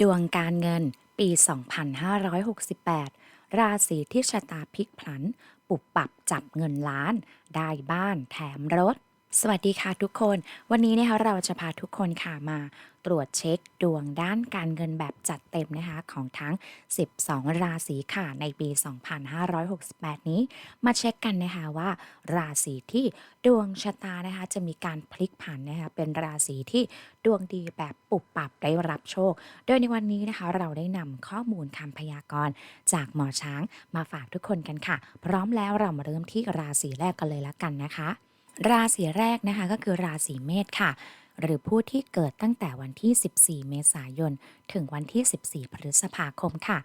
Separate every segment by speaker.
Speaker 1: ดวงการเงินปี 2568 ราศีที่ชะตาพลิกผัน ปุบปับจับเงินล้าน ได้บ้านแถมรถ สวัสดีค่ะทุกคน วันนี้นะคะเราจะพาทุกคนค่ะมา ตรวจเช็คดวงด้านการเงินแบบจัดเต็มนะคะของทั้ง 12 ราศีค่ะในปี 2568 นี้ มาเช็คกันนะคะว่า ราศีที่ดวงชะตานะคะจะมีการพลิกผันนะคะเป็นราศีที่ดวงดีแบบปุบปับได้รับโชค โดยในวันนี้นะคะเราได้นำข้อมูลคำพยากรณ์จากหมอช้างมาฝากทุกคนกันค่ะ พร้อมแล้วเรามาเริ่มที่ราศีแรกกันเลยละกันนะคะ ราศีแรกนะคะก็คือราศีเมษค่ะ หรือผู้ที่เกิดตั้งแต่วันที่ 14 เมษายน ถึงวันที่ 14 พฤษภาคมค่ะ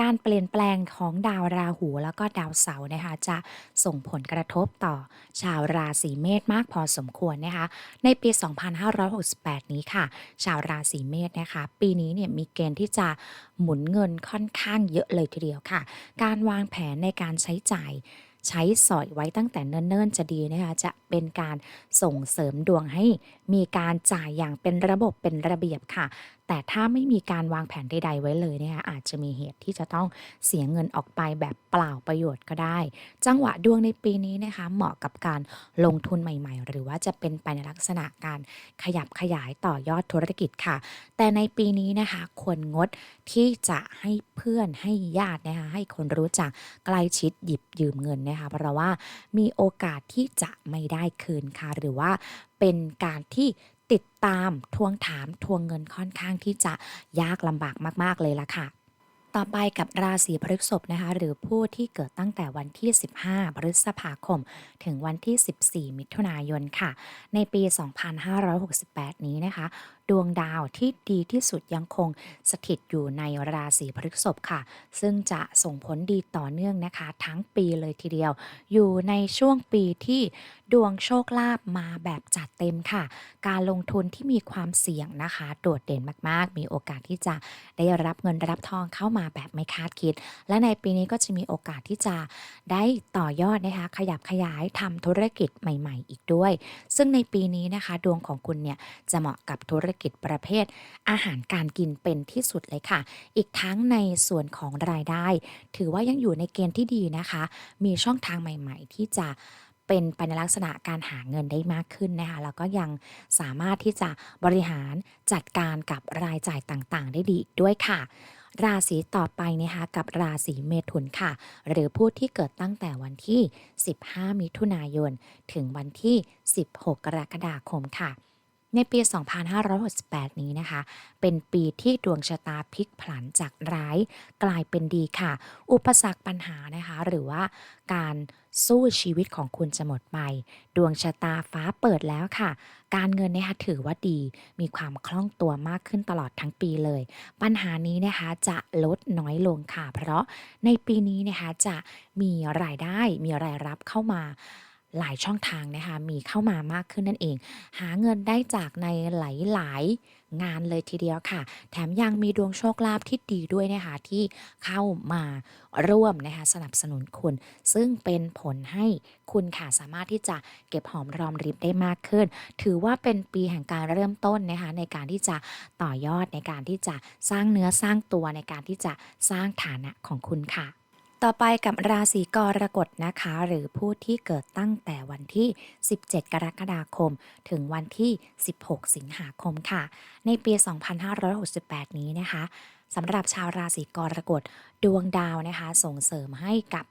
Speaker 1: การเปลี่ยนแปลงของดาวราหูแล้วก็ดาวเสาร์นะคะ จะส่งผลกระทบต่อชาวราศีเมษมากพอสมควรนะคะ ในปี 2568 นี้ค่ะ ชาวราศีเมษนะคะ ปีนี้เนี่ยมีเกณฑ์ที่จะหมุนเงินค่อนข้างเยอะเลยทีเดียวค่ะ การวางแผนในการใช้จ่าย ใช้สอยไว้ตั้งแต่เนิ่นๆจะดีนะคะจะเป็นการส่งเสริมดวงให้มีการจ่ายอย่างเป็นระบบเป็นระเบียบค่ะ แต่ถ้าไม่มีการวางแผนใด ๆ ไว้เลยเนะคะอาจจะมีเหตุที่จะต้องเสียเงินออกไปแบบเปล่าประโยชน์ก็ได้ จังหวะดวงในปีนี้นะคะ เหมาะกับการลงทุนใหม่ ๆ หรือว่าจะเป็นไปในลักษณะการขยับขยายต่อยอดธุรกิจค่ะ แต่ในปีนี้นะคะควรงดที่จะให้เพื่อนให้ญาตินะคะให้คนรู้จักใกล้ชิดหยิบยืมเงินนะคะเพราะว่ามีโอกาสที่จะไม่ได้คืนค่ะ หรือว่าเป็นการที่ ติดตามทวงถามทวงเงินค่อนข้างที่จะยากลำบากมาก ๆ เลยล่ะค่ะต่อไปกับราศีพฤษภนะคะ หรือผู้ที่เกิดตั้งแต่วันที่ 15 พฤษภาคม ถึงวันที่ 14 มิถุนายนค่ะ ในปี 2568 นี้นะคะ ดวงดาวที่ดีที่สุดยังคงสถิตอยู่ในราศีพฤษภค่ะ ซึ่งจะส่งผลดีต่อเนื่องนะคะ ทั้งปีเลยทีเดียว อยู่ในช่วงปีที่ดวงโชคลาภมาแบบจัดเต็มค่ะ การลงทุนที่มีความเสี่ยงนะคะ โดดเด่นมากๆ มีโอกาสที่จะได้รับเงินรับทองเข้ามาแบบไม่คาดคิด และในปีนี้ก็จะมีโอกาสที่จะได้ต่อยอดนะคะ ขยับขยายทำธุรกิจใหม่ ๆ อีกด้วย ซึ่งในปีนี้นะคะ ดวงของคุณเนี่ยจะเหมาะกับธุรกิจประเภท อาหารการกินเป็นที่สุดเลยค่ะ อีกทั้งในส่วนของรายได้ ถือว่ายังอยู่ในเกณฑ์ที่ดีนะคะ มีช่องทางใหม่ ๆ ที่จะเป็นไปในลักษณะการหาเงินได้มากขึ้นนะคะแล้วก็ยังสามารถที่จะบริหารจัดการกับรายจ่ายต่างๆ ได้ดีอีกด้วยค่ะ ราศีต่อไปนะคะกับราศีเมถุนค่ะ หรือผู้ที่เกิดตั้งแต่วันที่ 15 มิถุนายน ถึงวันที่ 16 กรกฎาคมค่ะ ในปี 2568 นี้นะคะ เป็นปีที่ดวงชะตาพลิกผันจากร้ายกลายเป็นดีค่ะ อุปสรรคปัญหานะคะ หรือว่าการสู้ชีวิตของคุณจะหมดไป ดวงชะตาฟ้าเปิดแล้วค่ะ การเงินนะคะถือว่าดี มีความคล่องตัวมากขึ้นตลอดทั้งปีเลย ปัญหานี้นะคะจะลดน้อยลงค่ะ เพราะในปีนี้นะคะจะมีรายได้มีรายรับเข้ามา หลายช่องทางนะคะมีเข้ามามากขึ้นนั่นเอง หาเงินได้จากในหลายๆงานเลยทีเดียวค่ะ แถมยังมีดวงโชคลาภที่ดีด้วยนะคะที่เข้ามาร่วมนะคะสนับสนุนคุณ ซึ่งเป็นผลให้คุณค่ะสามารถที่จะเก็บหอมรอมริบได้มากขึ้น ถือว่าเป็นปีแห่งการเริ่มต้นนะคะในการที่จะต่อยอดในการที่จะสร้างเนื้อสร้างตัวในการที่จะสร้างฐานะของคุณค่ะ ต่อไปกับราศีกรกฎนะคะ หรือผู้ที่เกิดตั้งแต่วันที่ 17 กรกฎาคม ถึงวันที่ 16 สิงหาคมค่ะ ในปี 2568 นี้นะคะสำหรับชาวราศีกรกฎดวงดาวนะคะ ส่งเสริมให้กับ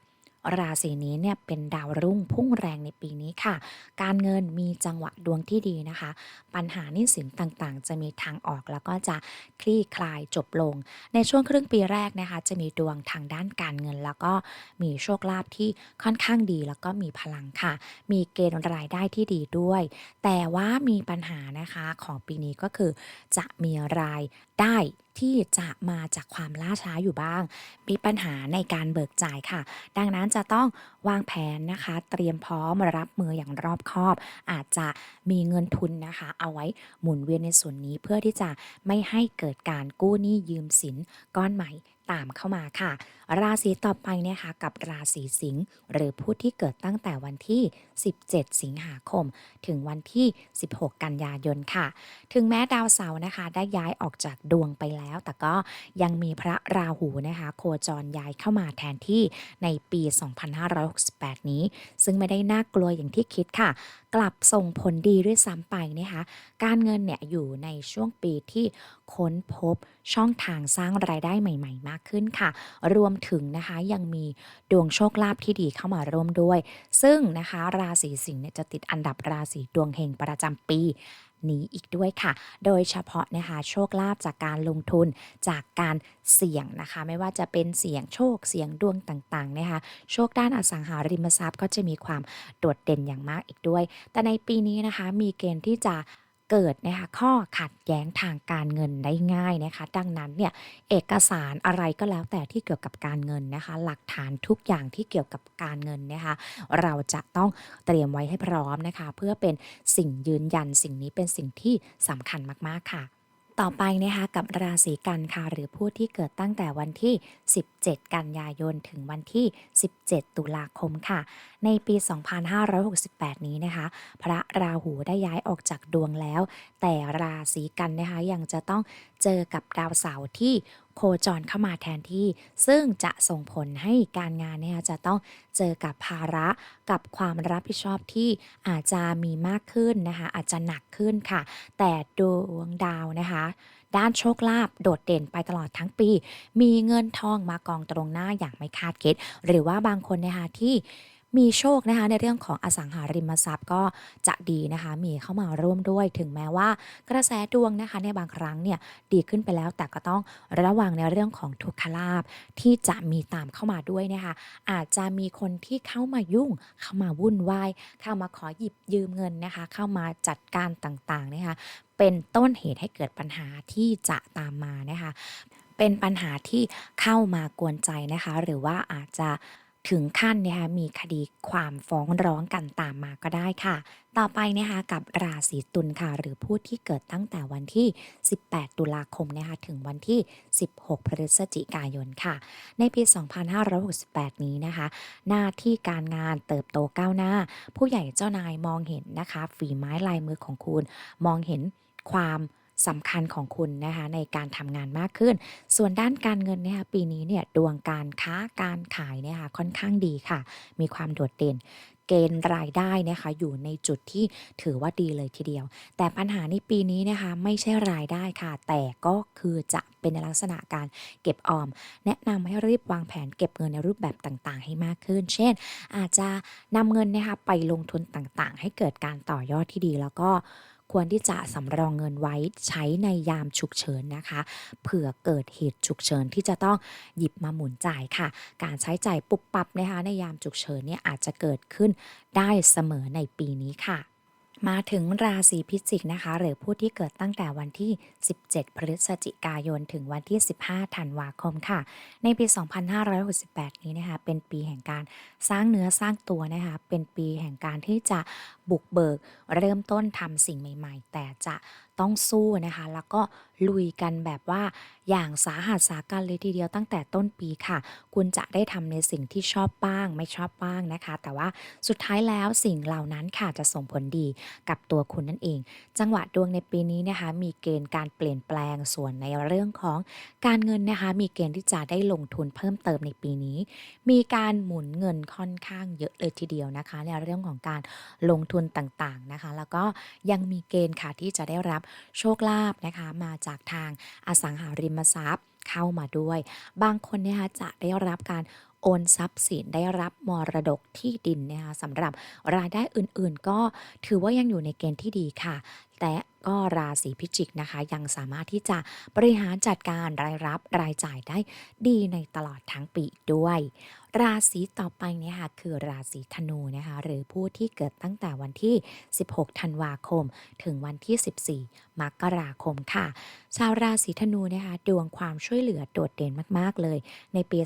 Speaker 1: ราศีนี้เนี่ยเป็นดาวรุ่งพุ่งแรงในปีนี้ค่ะ การเงินมีจังหวะดวงที่ดีนะคะ ปัญหาหนี้สินต่างๆ จะมีทางออกแล้วก็จะคลี่คลายจบลง ในช่วงครึ่งปีแรกนะคะ จะมีดวงทางด้านการเงิน แล้วก็มีโชคลาภที่ค่อนข้างดีแล้วก็มีพลังค่ะ มีเกณฑ์รายได้ที่ดีด้วย แต่ว่ามีปัญหานะคะของปีนี้ก็คือจะมีรายได้ ที่จะมาจากความล่าช้าอยู่บ้าง มีปัญหาในการเบิกจ่ายค่ะ ดังนั้นจะต้องวางแผนนะคะ เตรียมพร้อมรับมืออย่างรอบคอบ อาจจะมีเงินทุนนะคะ เอาไว้หมุนเวียนในส่วนนี้เพื่อที่จะไม่ให้เกิดการกู้หนี้ยืมสินก้อนใหม่ ตามเข้ามาค่ะ ราศีต่อไปนะคะกับราศีสิงห์หรือผู้ที่เกิดตั้งแต่วันที่ 17 สิงหาคม ถึงวันที่ 16 กันยายนค่ะ ถึงแม้ดาวเสาร์นะคะ ได้ย้ายออกจากดวงไปแล้ว แต่ก็ยังมีพระราหูนะคะ โคจรย้ายเข้ามาแทนที่ในปี 2568 นี้ ซึ่งไม่ได้น่ากลัวอย่างที่คิดค่ะ กลับส่งผลดีด้วยซ้ำไปนะคะการเงินเนี่ยอยู่ในช่วงปีที่ค้นพบช่องทางสร้างรายได้ใหม่ ๆ มากขึ้นค่ะ รวมถึงนะคะยังมีดวงโชคลาภที่ดีเข้ามาร่วมด้วย ซึ่งนะคะราศีสิงห์เนี่ยจะติดอันดับราศีดวงเฮงประจำปีนี้อีกด้วยค่ะ โดยเฉพาะนะคะโชคลาภจากการลงทุนจากการเสี่ยงนะคะ ไม่ว่าจะเป็นเสี่ยงโชคเสี่ยงดวงต่างๆนะคะ โชคด้านอสังหาริมทรัพย์ก็จะมีความโดดเด่นอย่างมากอีกด้วย แต่ในปีนี้นะคะมีเกณฑ์ที่จะ เกิดนะคะข้อขัดแย้งทางการเงินได้ง่ายนะคะ ดังนั้นเนี่ยเอกสารอะไรก็แล้วแต่ที่เกี่ยวกับการเงินนะคะ หลักฐานทุกอย่างที่เกี่ยวกับการเงินนะคะ เราจะต้องเตรียมไว้ให้พร้อมนะคะ เพื่อเป็นสิ่งยืนยันสิ่งนี้เป็นสิ่งที่สำคัญมากๆค่ะ ต่อไปนะคะกับราศีกันค่ะ หรือผู้ที่เกิดตั้งแต่วันที่ 17 กันยายนถึงวันที่ 17 ตุลาคมค่ะ ในปี 2568 นี้นะคะ พระราหูได้ย้ายออกจากดวงแล้ว แต่ราศีกันนะคะยังจะต้องเจอกับดาวเสาร์ที่ โคจรเข้ามาแทนที่ ซึ่งจะส่งผลให้การงานเนี่ยจะต้องเจอกับภาระกับความรับผิดชอบที่อาจจะมีมากขึ้นนะคะอาจจะหนักขึ้นค่ะ แต่ดวงดาวนะคะด้านโชคลาภโดดเด่นไปตลอดทั้งปี มีเงินทองมากองตรงหน้าอย่างไม่คาดคิด หรือว่าบางคนนะคะที่ มีโชคนะคะในเรื่องของอสังหาริมทรัพย์ก็จะดีนะคะมีเข้ามาร่วมด้วย ถึงแม้ว่ากระแสดวงนะคะในบางครั้งเนี่ยดีขึ้นไปแล้วแต่ก็ต้องระวังในเรื่องของทุกขลาภที่จะมีตามเข้ามาด้วยนะคะอาจจะมีคนที่เข้ามายุ่งเข้ามาวุ่นวายเข้ามาขอหยิบยืมเงินนะคะ เข้ามาจัดการต่างๆนะคะเป็นต้นเหตุให้เกิดปัญหาที่จะตามมานะคะ เป็นปัญหาที่เข้ามากวนใจนะคะ หรือว่าอาจจะ ถึงขั้นนะคะมีคดีความฟ้องร้องกันตามมาก็ได้ค่ะ ต่อไปนะคะกับราศีตุลค่ะ หรือผู้ที่เกิดตั้งแต่วันที่ 18 ตุลาคมนะคะถึงวันที่ 16 พฤศจิกายนค่ะ ในปี 2568 นี้นะคะ หน้าที่การงานเติบโตก้าวหน้า ผู้ใหญ่เจ้านายมองเห็นนะคะ ฝีไม้ลายมือของคุณ มองเห็นความ สำคัญของคุณนะคะในการทำงานมากขึ้น ส่วนด้านการเงินเนี่ยปีนี้เนี่ยดวงการค้าการขายเนี่ยค่ะค่อนข้างดีค่ะ มีความโดดเด่นเกณฑ์รายได้นะคะอยู่ในจุดที่ถือว่าดีเลยทีเดียว แต่ปัญหาในปีนี้นะคะไม่ใช่รายได้ค่ะ แต่ก็คือจะเป็นในลักษณะการเก็บออม แนะนำให้รีบวางแผนเก็บเงินในรูปแบบต่างๆ ให้มากขึ้น เช่น อาจจะนำเงินนะคะไปลงทุนต่างๆ ให้เกิดการต่อยอดที่ดีแล้วก็ ควรที่จะสำรองเงินไว้ใช้ในยามฉุกเฉินนะคะ เผื่อเกิดเหตุฉุกเฉินที่จะต้องหยิบมาหมุนจ่ายค่ะ การใช้จ่ายปุบปับนะคะในยามฉุกเฉินเนี่ยอาจจะเกิดขึ้นได้เสมอในปีนี้ค่ะมาถึงราศีพิจิกนะคะ หรือผู้ที่เกิดตั้งแต่วันที่ 17 พฤศจิกายน ถึงวันที่ 15 ธันวาคมค่ะ ในปี 2568 นี้นะคะ เป็นปีแห่งการสร้างเนื้อสร้างตัวนะคะ เป็นปีแห่งการที่จะ บุกเบิก เริ่มต้นทำสิ่งใหม่ ๆ แต่จะต้องสู้นะคะ แล้วก็ลุยกันแบบว่าอย่างสาหัสสากันเลยทีเดียวตั้งแต่ต้นปีค่ะ คุณจะได้ทำในสิ่งที่ชอบบ้าง ไม่ชอบบ้างนะคะ แต่ว่าสุดท้ายแล้วสิ่งเหล่านั้นค่ะจะส่งผลดีกับตัวคุณนั่นเอง จังหวะดวงในปีนี้นะคะ มีเกณฑ์การเปลี่ยนแปลงส่วนในเรื่องของการเงินนะคะ มีเกณฑ์ที่จะได้ลงทุนเพิ่มเติมในปีนี้ มีการหมุนเงินค่อนข้างเยอะเลยทีเดียวนะคะ ในเรื่องของการลงทุนต่างๆนะคะ แล้วก็ยังมีเกณฑ์ค่ะที่จะได้รับโชคลาภนะคะ มาจากทางอสังหาริมทรัพย์เข้ามาด้วย บางคนนะคะจะได้รับการโอนทรัพย์สินได้รับมรดกที่ดินนะคะสำหรับรายได้อื่นๆ ก็ถือว่ายังอยู่ในเกณฑ์ที่ดีค่ะ แต่ก็ราศีพิจิกนะคะ ยังสามารถที่จะบริหารจัดการรายรับรายจ่ายได้ดีในตลอดทั้งปีด้วย ราศีต่อไปเนี่ยค่ะคือราศีธนูนะคะหรือผู้ที่เกิดตั้งแต่วันที่ 16 ธันวาคม ถึงวันที่ 14 มกราคมค่ะ ชาวราศีธนูนะคะดวงความช่วยเหลือโดดเด่นมาก ๆ เลย ในปี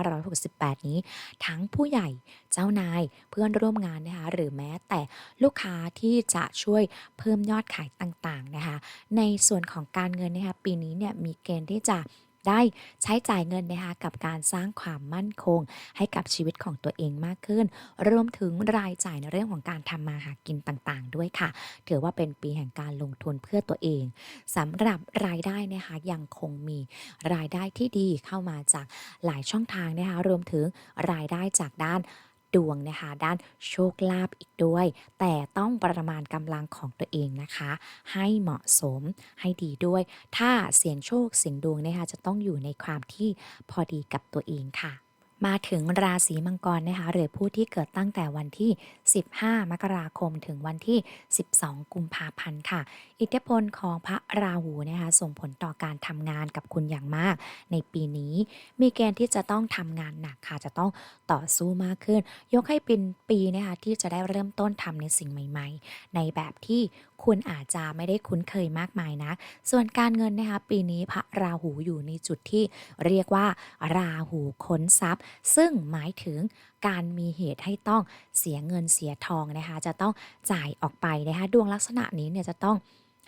Speaker 1: 2568 นี้ ทั้งผู้ใหญ่เจ้านายเพื่อนร่วมงานนะคะหรือแม้แต่ลูกค้าที่จะช่วยเพิ่มยอดขายต่าง ๆ นะคะ ในส่วนของการเงินนะคะปีนี้เนี่ยมีเกณฑ์ที่จะ ได้ใช้จ่ายเงินนะคะกับการสร้างความมั่นคง ให้กับชีวิตของตัวเองมากขึ้น รวมถึงรายจ่ายในเรื่องของการทำมาหากินต่างๆ ด้วยค่ะ ถือว่าเป็นปีแห่งการลงทุนเพื่อตัวเองสำหรับรายได้นะคะยังคงมีรายได้ที่ดีเข้ามาจากหลายช่องทางนะคะรวมถึงรายได้จากด้าน ดวงนะคะ ด้านโชคลาภอีกด้วย แต่ต้องประมาณกำลังของตัวเองนะคะ ให้เหมาะสมให้ดีด้วย ถ้าเสี่ยงโชคเสี่ยงดวงนะคะจะต้องอยู่ในความที่พอดีกับตัวเองค่ะ มาถึงราศีมังกรนะคะหรือผู้ที่เกิดตั้งแต่วันที่ 15 มกราคมถึงวันที่ 12 กุมภาพันธ์ค่ะ อิทธิพลของพระราหูนะคะส่งผลต่อการทำงานกับคุณอย่างมาก ในปีนี้มีเกณฑ์ที่จะต้องทำงานหนักค่ะจะต้องต่อสู้มากขึ้น ยกให้เป็นปีนะคะที่จะได้เริ่มต้นทำในสิ่งใหม่ ๆ ในแบบที่คุณอาจจะไม่ได้คุ้นเคยมากมายนะ ส่วนการเงินนะคะปีนี้พระราหูอยู่ในจุดที่เรียกว่าราหูค้นทรัพย์ซึ่งหมายถึงการมีเหตุให้ต้องเสียเงินเสียทองนะคะ จะต้องจ่ายออกไปนะคะ ดวงลักษณะนี้เนี่ยจะต้อง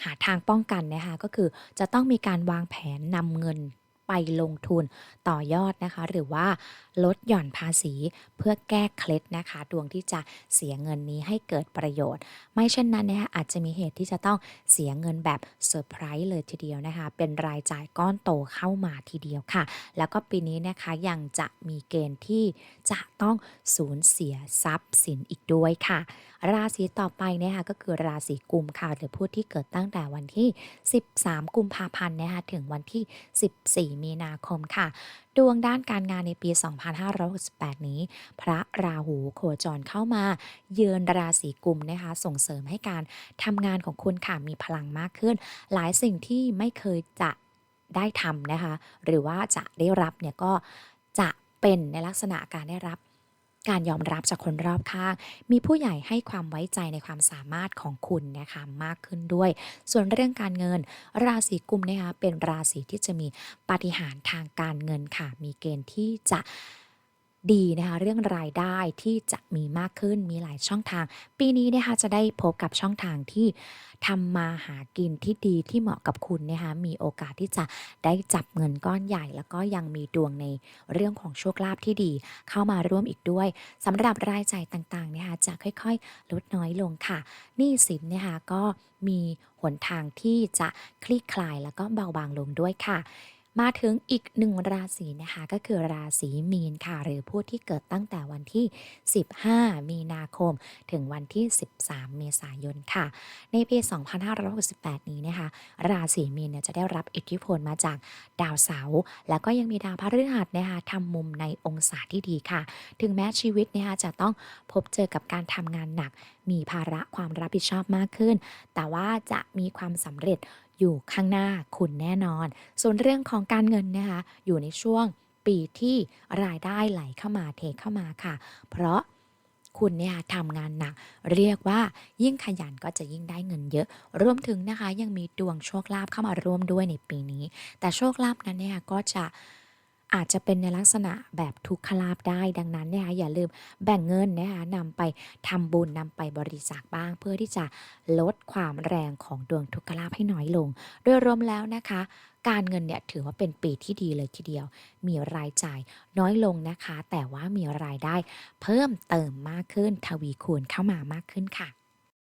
Speaker 1: หาทางป้องกันนะคะ ก็คือจะต้องมีการวางแผนนำเงินไปลงทุนต่อยอดนะคะ หรือว่าลดหย่อนภาษี เพื่อแก้เคล็ดนะคะ ดวงที่จะเสียเงินนี้ให้เกิดประโยชน์ ไม่เช่นนั้นนะคะอาจจะมีเหตุที่จะต้องเสียเงินแบบเซอร์ไพรส์เลยทีเดียวนะคะ เป็นรายจ่ายก้อนโตเข้ามาทีเดียวค่ะ แล้วก็ปีนี้นะคะยังจะมีเกณฑ์ที่จะต้องสูญเสียทรัพย์สินอีกด้วยค่ะ ราศีต่อไปนะคะก็คือราศีกุมค่ะหรือผู้ที่เกิดตั้งแต่วันที่ 13 กุมภาพันธ์นะคะถึงวันที่ 14 มีนาคมค่ะ ดวงด้านการงานในปี2 2568 นี้ พระราหูโคจรเข้ามาเยือนราศีกุมนะคะ ส่งเสริมให้การทำงานของคุณค่ะมีพลังมากขึ้น หลายสิ่งที่ไม่เคยจะได้ทำนะคะ หรือว่าจะได้รับเนี่ยก็จะเป็นในลักษณะการได้รับ การยอมรับจากคนรอบข้าง มีผู้ใหญ่ให้ความไว้ใจในความสามารถของคุณนะคะมากขึ้นด้วย ส่วนเรื่องการเงิน ราศีกุมนะคะเป็นราศีที่จะมีปาฏิหาริย์ทางการเงินค่ะ มีเกณฑ์ที่จะ ดีนะคะเรื่องรายได้ที่จะมีมากขึ้นมีหลายช่องทาง ปีนี้นะคะจะได้พบกับช่องทางที่ทำมาหากินที่ดีที่เหมาะกับคุณนะคะมีโอกาสที่จะได้จับเงินก้อนใหญ่ แล้วก็ยังมีดวงในเรื่องของโชคลาภที่ดี เข้ามาร่วมอีกด้วยสำหรับรายจ่ายต่างๆนะคะจะค่อยๆ ลดน้อยลงค่ะหนี้สินนะคะก็มีหนทางที่จะคลี่คลายแล้วก็เบาบางลงด้วยค่ะ มาถึงอีกหนึ่งราศีนะคะ ก็คือราศีมีนค่ะ หรือผู้ที่เกิดตั้งแต่วันที่ 15 มีนาคม ถึงวันที่ 13 เมษายนค่ะ ในปี 2568 นี้นะคะ ราศีมีนเนี่ยจะได้รับอิทธิพลมาจากดาวเสาร์แล้วก็ยังมีดาวพฤหัสนะคะทำมุมในองศาที่ดีค่ะ ถึงแม้ชีวิตนะคะจะต้องพบเจอกับการทำงานหนัก มีภาระความรับผิดชอบมากขึ้น แต่ว่าจะมีความสำเร็จ อยู่ข้างหน้าคุณแน่นอน ส่วนเรื่องของการเงินนะคะอยู่ในช่วงปีที่รายได้ไหลเข้ามาเทเข้ามาค่ะ เพราะคุณเนี่ยทำงานหนัก เรียกว่ายิ่งขยันก็จะยิ่งได้เงินเยอะ รวมถึงนะคะยังมีดวงโชคลาภเข้ามาร่วมด้วยในปีนี้ แต่โชคลาภนั้นเนี่ยก็จะ อาจจะเป็นในลักษณะแบบทุกขลาภได้ดังนั้นนะคะอย่าลืมแบ่งเงินนะคะนำไปทำบุญนำไปบริจาคบ้าง เพื่อที่จะลดความแรงของดวงทุกขลาภให้น้อยลง โดยรวมแล้วนะคะการเงินเนี่ยถือว่าเป็นปีที่ดีเลยทีเดียว มีรายจ่ายน้อยลงนะคะ แต่ว่ามีรายได้เพิ่มเติมมากขึ้นทวีคูณเข้ามามากขึ้นค่ะ